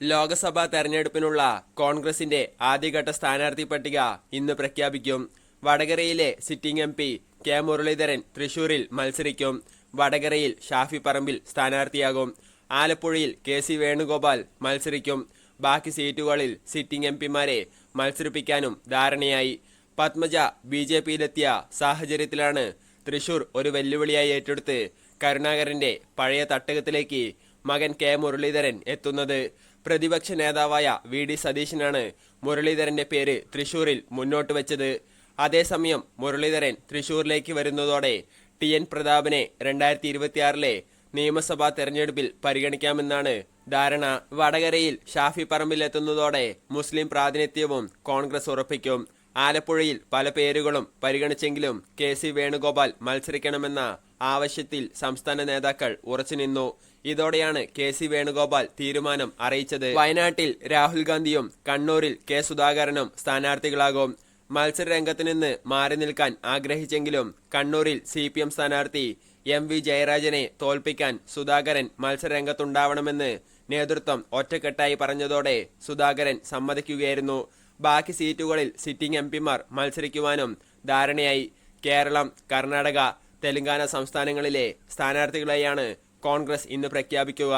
ലോക്സഭാ തെരഞ്ഞെടുപ്പിനുള്ള കോൺഗ്രസിന്റെ ആദ്യഘട്ട സ്ഥാനാർത്ഥി പട്ടിക ഇന്ന് പ്രഖ്യാപിക്കും. വടകരയിലെ sitting M P K Muraleedharan തൃശൂരിൽ മത്സരിക്കും. വടകരയിൽ ഷാഫി പറമ്പിൽ സ്ഥാനാർത്ഥിയാകും. ആലപ്പുഴയിൽ കെ സി വേണുഗോപാൽ മത്സരിക്കും. ബാക്കി സീറ്റുകളിൽ സിറ്റിംഗ് എം പിമാരെ മത്സരിപ്പിക്കാനും ധാരണയായി. പത്മജ ബി ജെ പിയിലെത്തിയ സാഹചര്യത്തിലാണ് തൃശൂർ ഒരു വെല്ലുവിളിയായി ഏറ്റെടുത്ത് കരുണാകരന്റെ പഴയ തട്ടകത്തിലേക്ക് മകൻ കെ മുരളീധരൻ എത്തുന്നത്. പ്രതിപക്ഷ നേതാവായ വി ഡി സതീശനാണ് മുരളീധരന്റെ പേര് തൃശൂരിൽ മുന്നോട്ട് വെച്ചത്. അതേസമയം മുരളീധരൻ തൃശൂരിലേക്ക് വരുന്നതോടെ ടി എൻ പ്രതാപനെ രണ്ടായിരത്തി ഇരുപത്തിയാറിലെ നിയമസഭാ തെരഞ്ഞെടുപ്പിൽ പരിഗണിക്കാമെന്നാണ് ധാരണ. വടകരയിൽ ഷാഫി പറമ്പിലെത്തുന്നതോടെ മുസ്ലിം പ്രാതിനിധ്യവും കോൺഗ്രസ് ഉറപ്പിക്കും. ആലപ്പുഴയിൽ പല പേരുകളും പരിഗണിച്ചെങ്കിലും കെ സി വേണുഗോപാൽ മത്സരിക്കണമെന്ന ആവശ്യത്തിൽ സംസ്ഥാന നേതാക്കൾ ഉറച്ചുനിന്നു ഇതോടെയാണ് കെ സി വേണുഗോപാൽ തീരുമാനം അറിയിച്ചത്. വയനാട്ടിൽ രാഹുൽ ഗാന്ധിയും കണ്ണൂരിൽ കെ സുധാകരനും സ്ഥാനാർത്ഥികളാകും. മത്സരരംഗത്ത് നിന്ന് മാറി നിൽക്കാൻ ആഗ്രഹിച്ചെങ്കിലും കണ്ണൂരിൽ സി പി എം സ്ഥാനാർത്ഥി എം വി ജയരാജനെ തോൽപ്പിക്കാൻ സുധാകരൻ മത്സരരംഗത്തുണ്ടാവണമെന്ന് നേതൃത്വം ഒറ്റക്കെട്ടായി പറഞ്ഞതോടെ സുധാകരൻ സമ്മതിക്കുകയായിരുന്നു. ബാക്കി സീറ്റുകളിൽ സിറ്റിംഗ് എം പിമാർ മത്സരിക്കുവാനും ധാരണയായി. കേരളം കർണാടക തെലങ്കാന സംസ്ഥാനങ്ങളിലെ സ്ഥാനാർത്ഥികളെയാണ് കോൺഗ്രസ് ഇന്ന് പ്രഖ്യാപിക്കുക.